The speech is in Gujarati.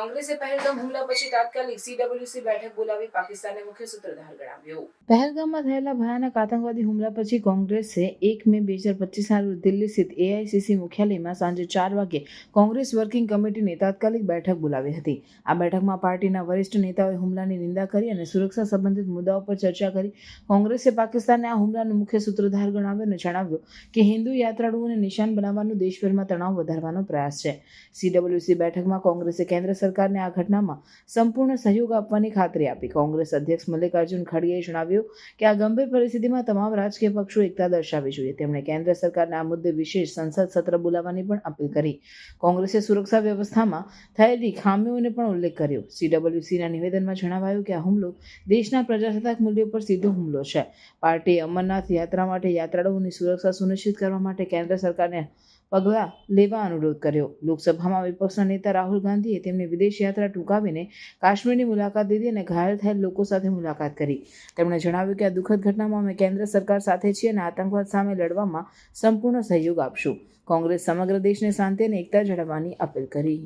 કોંગ્રેસે પહેલગામ હુમલા પછી તાત્કાલિક સીડબ્લ્યુસી બેઠક બોલાવી પાકિસ્તાનને મુખ્ય સૂત્રધાર ગણાવ્યો. પહેલગામમાં થયેલા ભયાનક આતંકવાદી હુમલા પછી કોંગ્રેસે એક મે બે હજાર પચીસના રોજ દિલ્હી સ્થિત એઆઈસીસી મુખ્યાલયમાં સાંજે ચાર વાગ્યે કોંગ્રેસ વર્કિંગ કમિટીની તાત્કાલિક બેઠક બોલાવી હતી. આ બેઠકમાં પાર્ટીના વરિષ્ઠ નેતાઓએ હુમલાની નિંદા કરી અને સુરક્ષા સંબંધિત મુદ્દાઓ પર ચર્ચા કરી. કોંગ્રેસે પાકિસ્તાનને આ હુમલાનો મુખ્ય સૂત્રધાર ગણાવ્યો અને જણાવ્યું કે હિન્દુ યાત્રાળુઓને નિશાન બનાવવાનો દેશભરમાં તણાવ વધારવાનો પ્રયાસ છે. સીડબ્લ્યુસી બેઠકમાં કોંગ્રેસે કેન્દ્ર સરકારને આ ઘટનામાં સંપૂર્ણ સહયોગ આપવાની ખાતરી આપી. કોંગ્રેસ અધ્યક્ષ મલ્લિકાર્જુન ખડગેએ જણાવ્યું કે આ ગંભીર પરિસ્થિતિમાં તમામ રાજકીય પક્ષો એકતા દર્શાવવી જોઈએ. તેમણે કેન્દ્ર સરકારને આ મુદ્દે વિશેષ સંસદ સત્ર બોલાવવાની પણ અપીલ કરી. કોંગ્રેસે સુરક્ષા વ્યવસ્થામાં થયેલી ખામીઓને પણ ઉલ્લેખ કર્યો. સીડબ્લ્યુસીના નિવેદનમાં જણાવાયું કે આ હુમલો દેશના પ્રજાસત્તાક મૂલ્યો પર સીધો હુમલો છે. પાર્ટીએ અમરનાથ યાત્રા માટે યાત્રાળુઓની સુરક્ષા સુનિશ્ચિત કરવા માટે કેન્દ્ર સરકારને પગલાં લેવા અનુરોધ કર્યો. લોકસભામાં વિપક્ષના નેતા રાહુલ ગાંધીએ તેમની વિદેશ યાત્રા ટૂંકાવીને કાશ્મીરની મુલાકાત લીધી અને ઘાયલ થયેલ લોકો સાથે મુલાકાત કરી. તેમણે જણાવ્યું કે આ દુઃખદ ઘટનામાં અમે કેન્દ્ર સરકાર સાથે છીએ અને આતંકવાદ સામે લડવામાં સંપૂર્ણ સહયોગ આપશું. કોંગ્રેસ સમગ્ર દેશને શાંતિ અને એકતા જાળવવાની અપીલ કરી.